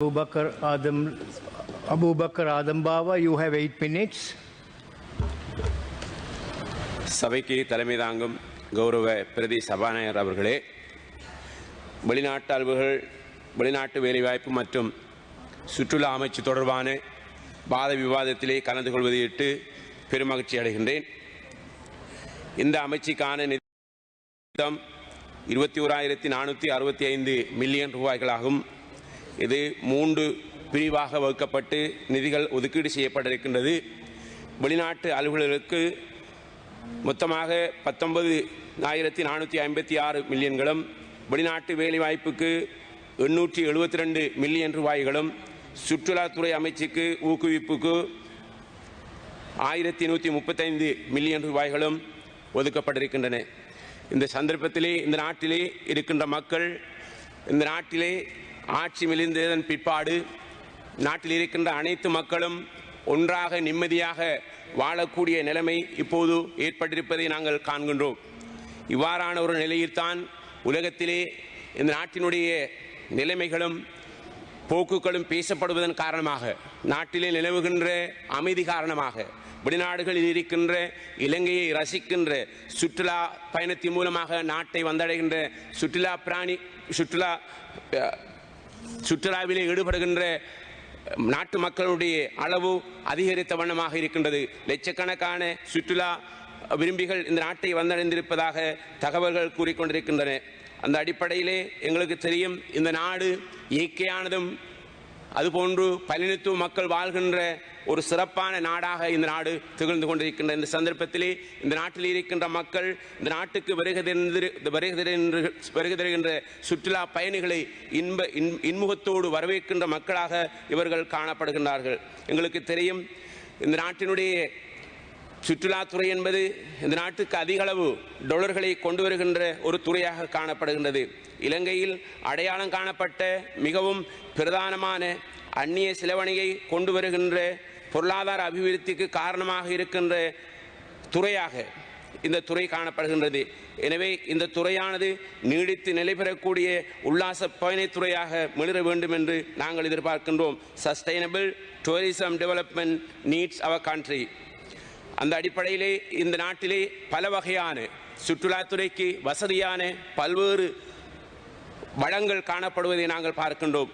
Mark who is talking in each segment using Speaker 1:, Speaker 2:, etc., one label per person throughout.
Speaker 1: Abubakar Adam, Abubakar Adam Bawa, you have eight minutes.
Speaker 2: சபைக்கு தலைமை தாங்கும் கௌரவ பிரதி சபாநாயகர் அவர்களே வெளிநாட்டு அலுவல்கள் வெளிநாட்டு வேலைவாய்ப்பு மற்றும் சுற்றுலா அமைச்சு தொடர்பான வாத விவாதத்திலே கலந்து கொள்வதையிட்டு பெருமகிழ்ச்சி அடைகின்றேன் இந்த அமைச்சுக்கான நிதி இருபத்தி ஓராயிரத்தி நானூற்றி அறுபத்தி ஐந்து மில்லியன் ரூபாய்களாகும் இது மூன்று பிரிவாக வகுக்கப்பட்டு நிதிகள் ஒதுக்கீடு செய்யப்பட்டிருக்கின்றது. வெளிநாட்டு அலுவலர்களுக்கு மொத்தமாக பத்தொன்பது ஆயிரத்தி நானூற்றி ஐம்பத்தி ஆறு மில்லியன்களும் வெளிநாட்டு வேலைவாய்ப்புக்கு எண்ணூற்றி எழுபத்தி ரெண்டு மில்லியன் ரூபாய்களும் சுற்றுலாத்துறை அமைச்சுக்கு ஊக்குவிப்புக்கு ஆயிரத்தி நூற்றி முப்பத்தைந்து மில்லியன் ரூபாய்களும் ஒதுக்கப்பட்டிருக்கின்றன. இந்த சந்தர்ப்பத்திலே இந்த நாட்டிலே இருக்கின்ற மக்கள் இந்த நாட்டிலே ஆட்சி மிளிந்ததன் பிற்பாடு நாட்டில் இருக்கின்ற அனைத்து மக்களும் ஒன்றாக நிம்மதியாக வாழக்கூடிய நிலைமை இப்போது ஏற்பட்டிருப்பதை நாங்கள் காண்கின்றோம். இவ்வாறான ஒரு நிலையில்தான் உலகத்திலே இந்த நாட்டினுடைய நிலைமைகளும் போக்குகளும் பேசப்படுவதன் காரணமாக நாட்டிலே நிலவுகின்ற அமைதி காரணமாக வெளிநாடுகளில் இருக்கின்ற இலங்கையை ரசிக்கின்ற சுற்றுலா பயணத்தின் மூலமாக நாட்டை வந்தடைகின்ற சுற்றுலா பிராணி சுற்றுலா சுற்றுலாவிலே ஈடுபடுகின்ற நாட்டு மக்களுடைய அளவு அதிகரித்த வண்ணமாக இருக்கின்றது. லட்சக்கணக்கான சுற்றுலா விரும்பிகள் இந்த நாட்டை வந்தடைந்திருப்பதாக தகவல்கள் கூறிக்கொண்டிருக்கின்றன. அந்த அடிப்படையிலே எங்களுக்கு தெரியும் இந்த நாடு இயற்கையானதும் அதுபோன்று பலினத்துவ மக்கள் வாழ்கின்ற ஒரு சிறப்பான நாடாக இந்த நாடு திகழ்ந்து கொண்டிருக்கின்ற இந்த சந்தர்ப்பத்திலே இந்த நாட்டில் இருக்கின்ற மக்கள் இந்த நாட்டுக்கு வருகை தருகின்ற- தருகின்ற சுற்றுலா பயணிகளை இன்ப இன்- இன்முகத்தோடு வரவேற்கின்ற மக்களாக இவர்கள் காணப்படுகின்றார்கள். எங்களுக்கு தெரியும் இந்த நாட்டினுடைய சுற்றுலாத்துறை என்பது இந்த நாட்டுக்கு அதிக அளவு டொலர்களை கொண்டு வருகின்ற ஒரு துறையாக காணப்படுகின்றது. இலங்கையில் அடையாளம் காணப்பட்ட மிகவும் பிரதானமான அந்நிய செலவணியை கொண்டு வருகின்ற பொருளாதார அபிவிருத்திக்கு காரணமாக இருக்கின்ற துறையாக இந்த துறை காணப்படுகின்றது. எனவே இந்த துறையானது நீடித்து நிலை பெறக்கூடிய உல்லாச பயணத்துறையாக மிளிர வேண்டும் என்று நாங்கள் எதிர்பார்க்கின்றோம். Sustainable tourism development needs our country அந்த அடிப்படையிலே இந்த நாட்டிலே பல வகையான சுற்றுலாத்துறைக்கு வசதியான பல்வேறு வளங்கள் காணப்படுவதை நாங்கள் பார்க்கின்றோம்.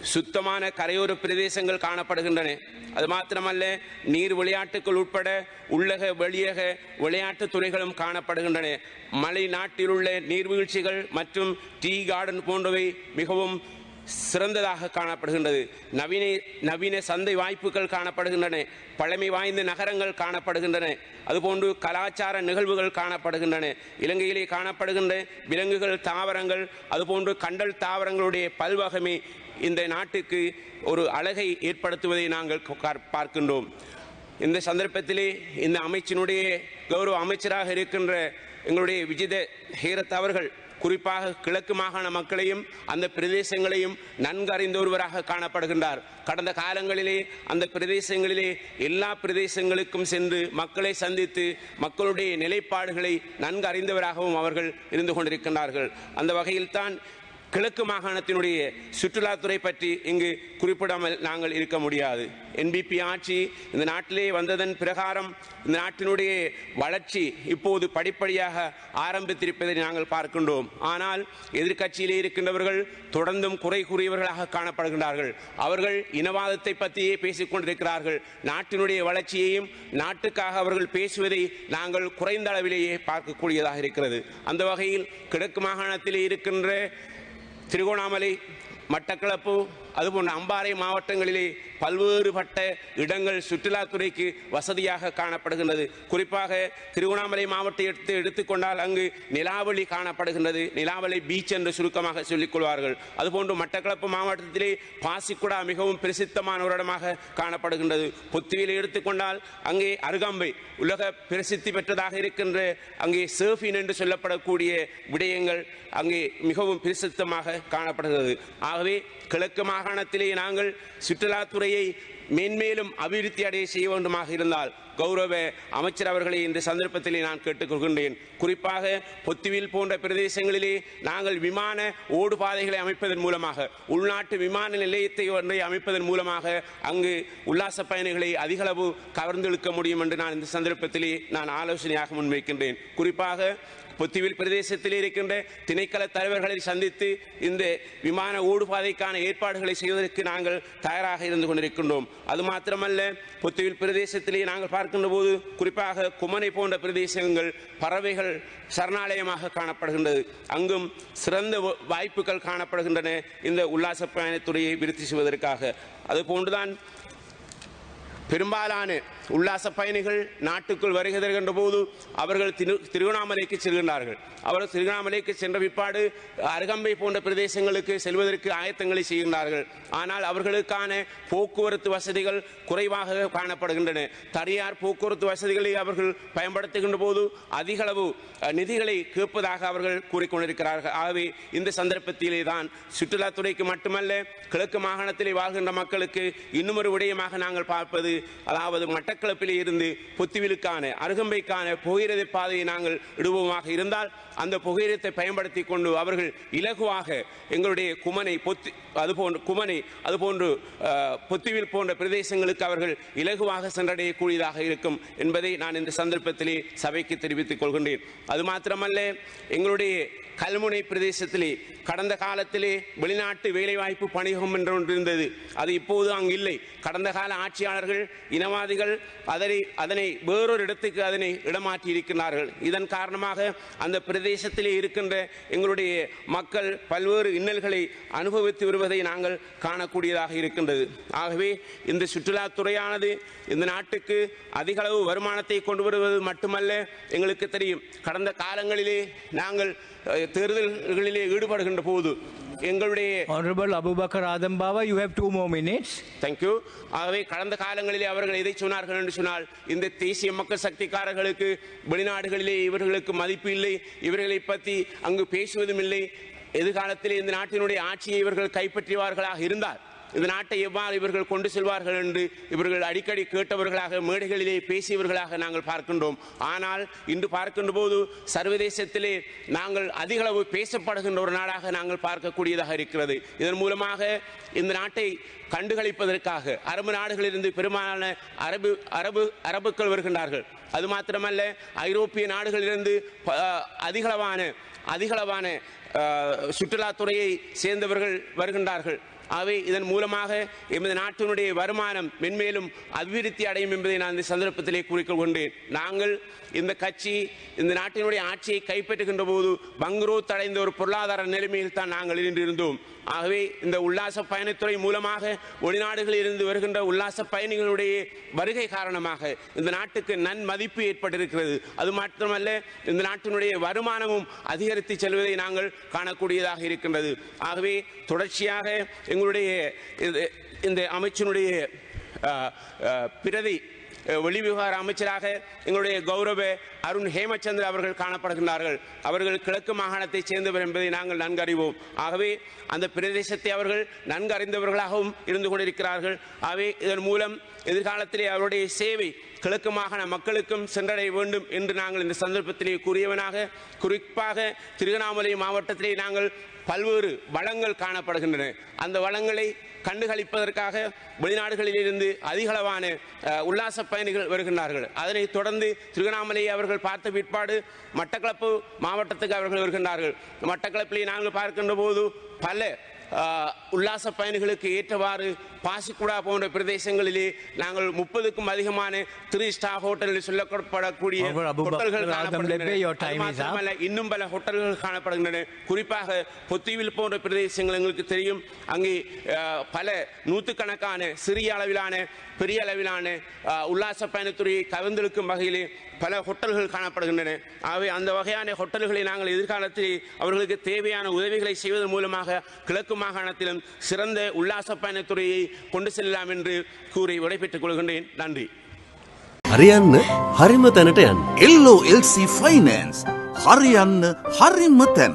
Speaker 2: சுத்தமான கரையோர பிரதேசங்கள் காணப்படுகின்றன. அது மாத்திரமல்ல நீர் விளையாட்டுகள் உட்பட உள்ளக வெளியக விளையாட்டுத் துறைகளும் காணப்படுகின்றன. மலை நாட்டில் உள்ள நீர்வீழ்ச்சிகள் மற்றும் டீ கார்டன் போன்றவை மிகவும் சிறந்ததாக காணப்படுகின்றது. நவீன நவீன சந்தை வாய்ப்புகள் காணப்படுகின்றன. பழமை வாய்ந்த நகரங்கள் காணப்படுகின்றன. அதுபோன்று கலாச்சார நிகழ்வுகள் காணப்படுகின்றன. இலங்கையிலே காணப்படுகின்ற விலங்குகள் தாவரங்கள் அதுபோன்று கண்டல் தாவரங்களுடைய பல்வகமே இந்த நாட்டுக்கு ஒரு அழகை ஏற்படுத்துவதை நாங்கள் பார்க்கின்றோம். இந்த சந்தர்ப்பத்திலே இந்த அமைச்சினுடைய கௌரவ அமைச்சராக இருக்கின்ற எங்களுடைய விஜித ஹீரத் அவர்கள் குறிப்பாக கிழக்கு மாகாண மக்களையும் அந்த பிரதேசங்களையும் நன்கு அறிந்த ஒருவராக காணப்படுகின்றார். கடந்த காலங்களிலே அந்த பிரதேசங்களிலே எல்லா பிரதேசங்களுக்கும் சென்று மக்களை சந்தித்து மக்களுடைய நிலைப்பாடுகளை நன்கு அறிந்தவராகவும் அவர்கள் இருந்து கொண்டிருக்கின்றார்கள். அந்த வகையில்தான் கிழக்கு மாகாணத்தினுடைய சுற்றுலாத்துறை பற்றி இங்கு குறிப்பிடாமல் நாங்கள் இருக்க முடியாது. என்பிபி ஆட்சி இந்த நாட்டிலே வந்ததன் பிரகாரம் இந்த நாட்டினுடைய வளர்ச்சி இப்போது படிப்படியாக ஆரம்பித்திருப்பதை நாங்கள் பார்க்கின்றோம். ஆனால் எதிர்க்கட்சியிலே இருக்கின்றவர்கள் தொடர்ந்தும் குறை கூறியவர்களாக காணப்படுகின்றார்கள். அவர்கள் இனவாதத்தை பற்றியே பேசிக் கொண்டிருக்கிறார்கள். நாட்டினுடைய வளர்ச்சியையும் நாட்டுக்காக அவர்கள் பேசுவதை நாங்கள் குறைந்த அளவிலேயே பார்க்கக்கூடியதாக இருக்கிறது. அந்த வகையில் கிழக்கு மாகாணத்திலே இருக்கின்ற తిరుగోణామలై மட்டக்களப்பு அதுபோன்ற அம்பாறை மாவட்டங்களிலே பல்வேறுபட்ட இடங்கள் சுற்றுலாத்துறைக்கு வசதியாக காணப்படுகின்றது. குறிப்பாக திருவண்ணாமலை மாவட்டத்தை எடுத்து எடுத்துக்கொண்டால் அங்கு நிலாவளி காணப்படுகின்றது. நிலாவளி பீச் என்று சுருக்கமாக சொல்லிக் கொள்வார்கள். அதுபோன்று மட்டக்களப்பு மாவட்டத்திலே பாசிக்குடா மிகவும் பிரசித்தமான ஒரு இடமாக காணப்படுகின்றது. புத்துவிலை எடுத்துக்கொண்டால் அங்கே அருகாம்பை உலக பிரசித்தி பெற்றதாக இருக்கின்ற அங்கே சர்ஃபின் என்று சொல்லப்படக்கூடிய விடயங்கள் அங்கே மிகவும் பிரசித்தமாக காணப்படுகிறது. ஆகவே கிழக்கு மாகாணத்திலே நாங்கள் சுற்றுலாத்துறையை மேன்மேலும் அபிவிருத்தி அடைய செய்ய வேண்டுமாக இருந்தால் கௌரவ அமைச்சர் அவர்களை இந்த சந்தர்ப்பத்திலே நான் கேட்டுக்கொள்கின்றேன். குறிப்பாக பொத்துவில் போன்ற பிரதேசங்களிலே நாங்கள் விமான ஓடுபாதைகளை அமைப்பதன் மூலமாக உள்நாட்டு விமான நிலையத்தை ஒன்றை அமைப்பதன் மூலமாக அங்கு உல்லாச பயணிகளை அதிகளவு கவர்ந்தெழுக்க முடியும் என்று நான் இந்த சந்தர்ப்பத்திலே நான் ஆலோசனையாக முன்வைக்கின்றேன். குறிப்பாக பொத்திவில் பிரதேசத்தில் இருக்கின்ற திணைக்கள தலைவர்களை சந்தித்து இந்த விமான ஊடுபாதைக்கான ஏற்பாடுகளை செய்வதற்கு நாங்கள் தயாராக இருந்து கொண்டிருக்கின்றோம். அது மாத்திரமல்ல பொத்திவில் பிரதேசத்திலே நாங்கள் பார்க்கின்ற போது குறிப்பாக குமனை போன்ற பிரதேசங்கள் பறவைகள் சரணாலயமாக காணப்படுகின்றது. அங்கும் சிறந்த வ- வாய்ப்புகள் காணப்படுகின்றன. இந்த உல்லாச பயணத்துறையை விருத்தி செய்வதற்காக. அதுபோன்றுதான் பெரும்பாலான உல்லாச பயணிகள் நாட்டுக்குள் வருகிறார்கள் தருகின்ற போது அவர்கள் திரு திருவண்ணாமலைக்கு செல்கின்றார்கள். அவர்கள் திருவண்ணாமலைக்கு சென்ற பிற்பாடு அருகம்பை போன்ற பிரதேசங்களுக்கு செல்வதற்கு ஆயத்தங்களை செய்கின்றார்கள். ஆனால் அவர்களுக்கான போக்குவரத்து வசதிகள் குறைவாக காணப்படுகின்றன. தனியார் போக்குவரத்து வசதிகளை அவர்கள் பயன்படுத்துகின்ற போது அதிகளவு நிதிகளை கேட்பதாக அவர்கள் கூறிக்கொண்டிருக்கிறார்கள். ஆகவே இந்த சந்தர்ப்பத்திலே தான் சுற்றுலாத்துறைக்கு மட்டுமல்ல கிழக்கு மாகாணத்திலே வாழ்கின்ற மக்களுக்கு இன்னும் ஒரு விடயமாக நாங்கள் பார்ப்பது அதாவது மட்டக்களப்பில் இருந்து பொத்துவிலுக்கான அருகம்பைக்கான புகையிரத பாதையை நாங்கள் இடுவோமாக இருந்தால் அந்த புகையிரத்தை பயன்படுத்தி கொண்டு அவர்கள் இலகுவாக எங்களுடைய குமனை பொத்து அதுபோன்று குமனை அதுபோன்று பொத்துவில் போன்ற பிரதேசங்களுக்கு அவர்கள் இலகுவாக சென்றடையக்கூடியதாக இருக்கும் என்பதை நான் இந்த சந்தர்ப்பத்திலே சபைக்கு தெரிவித்துக் கொள்கின்றேன். அது மாத்திரமல்ல எங்களுடைய கல்முனை பிரதேசத்திலே கடந்த காலத்திலே வெளிநாட்டு வேலைவாய்ப்பு பணியகம் என்று ஒன்று இருந்தது. அது இப்போது அங்கு இல்லை. கடந்த கால ஆட்சியாளர்கள் இனவாதிகள் அதனை அதனை வேறொரு இடத்துக்கு அதனை இடமாற்றி இருக்கின்றார்கள் இதன் காரணமாக அந்த பிரதேசத்திலே இருக்கின்ற எங்களுடைய மக்கள் பல்வேறு இன்னல்களை அனுபவித்து வருவதை நாங்கள் காணக்கூடியதாக இருக்கின்றது. ஆகவே இந்த சுற்றுலாத்துறையானது இந்த நாட்டுக்கு அதிக அளவு வருமானத்தை கொண்டு வருவது மட்டுமல்ல எங்களுக்கு தெரியும். கடந்த காலங்களிலே நாங்கள் தேர்தல்களிலே ஈடுபடுகின்ற போது எங்களுடைய
Speaker 1: Abu Bakar Adam Bawa, you have two more minutes.
Speaker 2: Thank you ஆகவே கடந்த காலங்களிலே அவர்கள் எதை சொன்னார்கள் என்று சொன்னால் இந்த தேசிய மக்கள் சக்திக்காரர்களுக்கு வெளிநாடுகளிலே இவர்களுக்கு மதிப்பு இல்லை இவர்களை பற்றி அங்கு பேசுவதும் இல்லை. எதிர்காலத்திலே இந்த நாட்டினுடைய ஆட்சியை இவர்கள் கைப்பற்றுவார்களாக இருந்தால் இந்த நாட்டை எவ்வாறு இவர்கள் கொண்டு செல்வார்கள் என்று இவர்கள் அடிக்கடி கேட்டவர்களாக மேடைகளிலே பேசியவர்களாக நாங்கள் பார்க்கின்றோம். ஆனால் இன்று பார்க்கின்ற போது சர்வதேசத்திலே நாங்கள் அதிகளவு பேசப்படுகின்ற ஒரு நாடாக நாங்கள் பார்க்கக்கூடியதாக இருக்கிறது. இதன் மூலமாக இந்த நாட்டை கண்டுகளிப்பதற்காக அரபு நாடுகளிலிருந்து பெரும்பாலான அரபு அரபு அரபுக்கள் வருகின்றார்கள். அது மாத்திரமல்ல ஐரோப்பிய நாடுகளிலிருந்து ப- அதிகளவான அதிகளவான சுற்றுலாத்துறையை சேர்ந்தவர்கள் வருகின்றார்கள். ஆகவே இதன் மூலமாக எமது நாட்டினுடைய வருமானம் மென்மேலும் அபிவிருத்தி அடையும் என்பதை நான் இந்த சந்தர்ப்பத்திலே கூறிக்கொண்டேன் நாங்கள் இந்த கட்சி இந்த நாட்டினுடைய ஆட்சியை கைப்பற்றுகின்ற போது பங்குரோத் அடைந்த ஒரு பொருளாதார நிலைமையில் தான் நாங்கள் இன்றிருந்தோம் ஆகவே இந்த உல்லாச பயணத்துறை மூலமாக வெளிநாடுகளில் இருந்து வருகின்ற உல்லாச பயணிகளுடைய வருகை காரணமாக இந்த நாட்டுக்கு நன்மதிப்பு ஏற்பட்டிருக்கிறது. அது மட்டுமல்ல இந்த நாட்டினுடைய வருமானமும் அதிகரித்து செல்வதை நாங்கள் காணக்கூடியதாக இருக்கின்றது. ஆகவே தொடர்ச்சியாக எங்களுடைய இது- இந்த அமைச்சினுடைய பிரதி வெளிவிவகார அமைச்சராக எங்களுடைய கௌரவ அருண் ஹேமச்சந்திர அவர்கள் காணப்படுகின்றார்கள். அவர்கள் கிழக்கு மாகாணத்தைச் சேர்ந்தவர் என்பதை நாங்கள் நன்கு அறிவோம் ஆகவே அந்த பிரதேசத்தை அவர்கள் நன்கு அறிந்தவர்களாகவும் இருந்து கொண்டிருக்கிறார்கள். ஆகவே இதன் மூலம் எதிர்காலத்திலே அவருடைய சேவை கிழக்கு மாகாண மக்களுக்கும் சென்றடைய வேண்டும் என்று நாங்கள் இந்த சந்தர்ப்பத்திலே கூறியவனாக குறிப்பாக திருவண்ணாமலை மாவட்டத்திலே நாங்கள் பல்வேறு வளங்கள் காணப்படுகின்றன. அந்த வளங்களை கண்டுகளிப்பதற்காக வெளிநாடுகளிலிருந்து அதிகளவான உல்லாச பயணிகள் வருகின்றார்கள். அதனைத் தொடர்ந்து திருவண்ணாமலையை அவர்கள் பார்த்த பிற்பாடு மட்டக்களப்பு மாவட்டத்துக்கு அவர்கள் வருகின்றார்கள். மட்டக்களப்பிலே நாங்கள் பார்க்கின்ற போது பல உல்லாச பயணிகளுக்கு ஏற்றவாறு பாசிக்குடா போன்ற பிரதேசங்களிலே நாங்கள் முப்பதுக்கும் அதிகமான த்ரீ ஸ்டார் ஹோட்டலில் சொல்லப்படக்கூடிய ஹோட்டல்கள் காணப்படுகின்றன. இன்னும் பல ஹோட்டல்கள் காணப்படுகின்றன. குறிப்பாக பொத்தீவில் போன்ற பிரதேசங்கள் எங்களுக்கு தெரியும். அங்கே பல நூற்றுக்கணக்கான சிறிய அளவிலான பெரிய அளவிலான உல்லாச பயணத்துறையை கவர்ந்தெழுக்கும் வகையிலே பல ஹோட்டல்கள் காணப்படுகின்றன. ஆகவே அந்த வகையான ஹோட்டல்களை நாங்கள் எதிர்காலத்தில் அவர்களுக்கு தேவையான உதவிகளை செய்வதன் மூலமாக கிழக்கு மாகாணத்திலும் சிறந்த உல்லாச பயணத்துறையை கொண்டு செல்லலாம் என்று கூறி விடைபெற்றுக் கொள்கின்றேன் நன்றி
Speaker 3: හරියන්න හරිම තැනට යන්න.
Speaker 4: LOLC ෆයිනන්ස් හරියන්න හරිම තැන